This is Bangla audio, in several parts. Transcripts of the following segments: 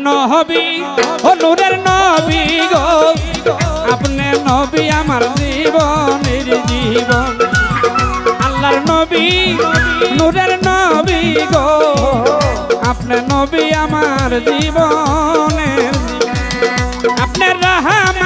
নহবি ও নূরের নবী গো। আপনি নবী আমার জীবনের জীবন। আল্লাহর নবী, নূরের নবী গো। আপনি নবী আমার জীবনের আপনার রাহমাতাল্লিল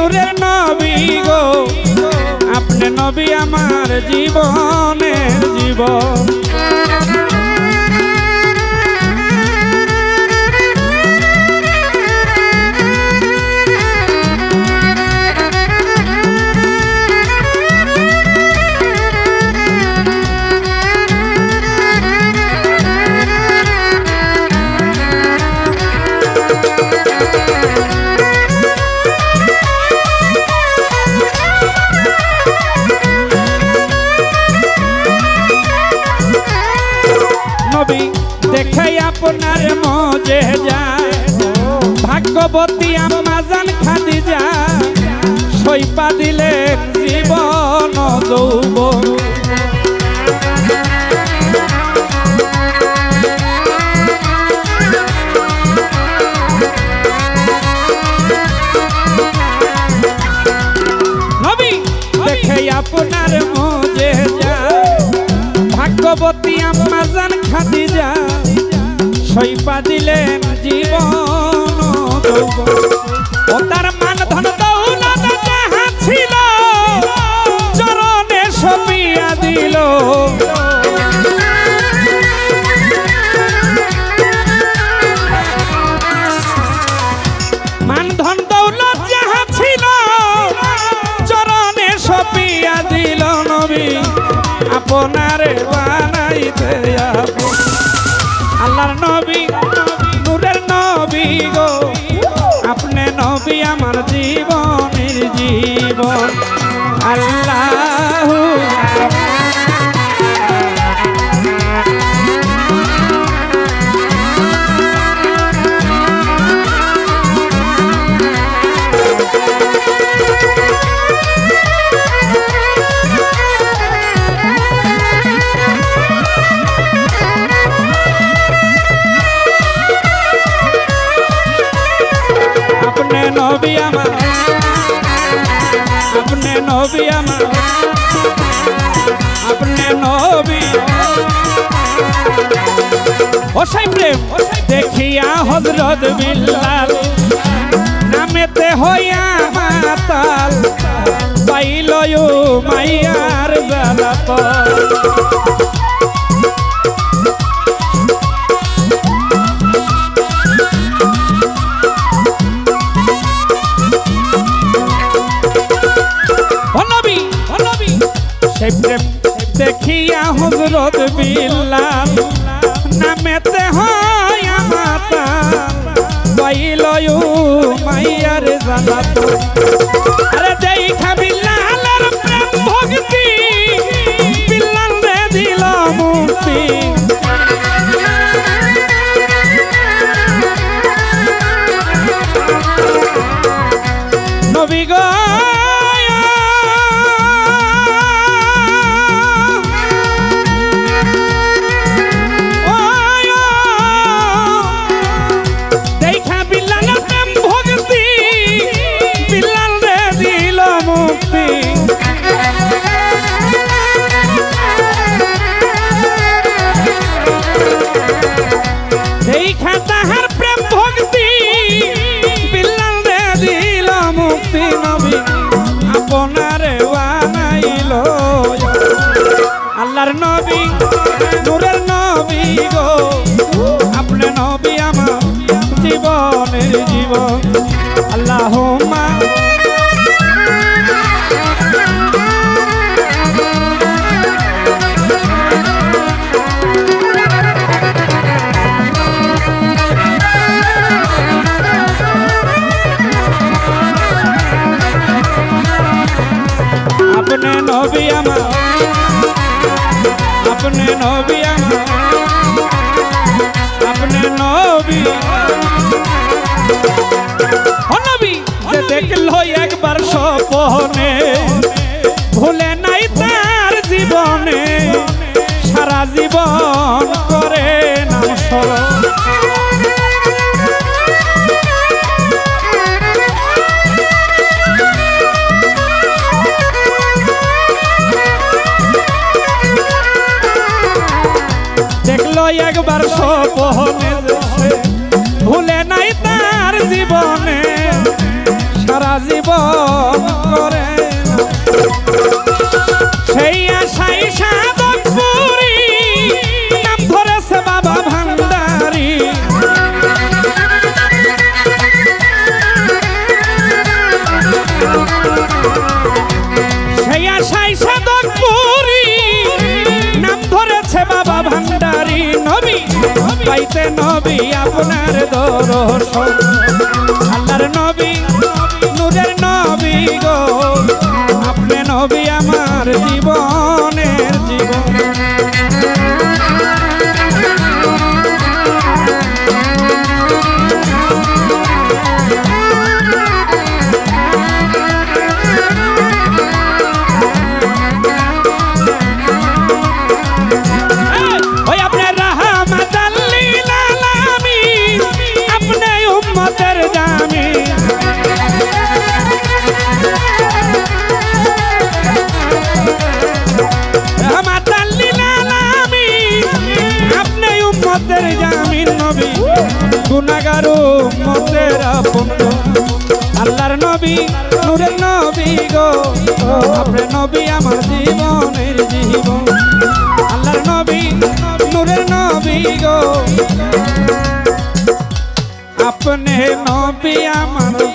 নূরের নবী গো। আপনি নবী আমার জীবনের জীবন। ভাগ্যবতী আমাজান খাদি যায় সইপা দিলেন জীবন দেখে আপনার মজে যায় ভাগ্যবতী আমাজান খাদি যায় সইপা দিলেন জীবন। ও তার মান ধন দৌলত যাহা ছিল চরণে সপিয়া দিল। মান ধন দৌলত যাহা ছিল চরণে সপিয়া দিল নবী। আপনারে জীবন আল্লাহ নবী আমার নবী আমার। আপনি নবী। ও সাই প্রেম দেখিয়া হজরত বিল্লাল নামেতে হইয়া মাতাল, পাইল মাইয়ার জালাপল দেখিয়া হজরত বিল্লাল নামেতে হয় মাতা পাইল মাইয়ার জানাত। আরে দেখা বিল্লালের প্রেম ভক্তি বিল্লাল রে দিল মুক্তি। নবী গো মুক্তি নবী আপনারে বানাইল। আল্লাহর নবী, নূরের নবী গো। আপনি নবী আমার জীবনের জীবন। আল্লাহ আপনি নবী আমার। আপনি নবী আমার। আপনি নবী। নবী দেখল একবার সপনে ভুলে নাই তার জীবনে, সারা জীবন করে। সেই আশাই সাধক পুরী নাম ধরেছে বাবা ভান্ডারী। ভান্ডারী নবী। পাইতে নবী আপনার দর্শন। আল্লাহর নবী নূরের নবী গো। আপনি নবী আমার জীবনের উম্মতের জামিন নবী। গুনাহগার উম্মতের আপন। আল্লাহর নবী, নূরের নবী গো। আপনি নবী আমার জীবনের জীবন। আল্লাহর নবী, নূরের নবী গো। আপনি নবী আমার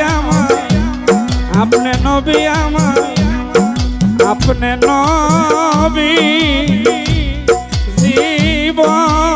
আমার আপনি নবী আমার আপনি নবী। জীবন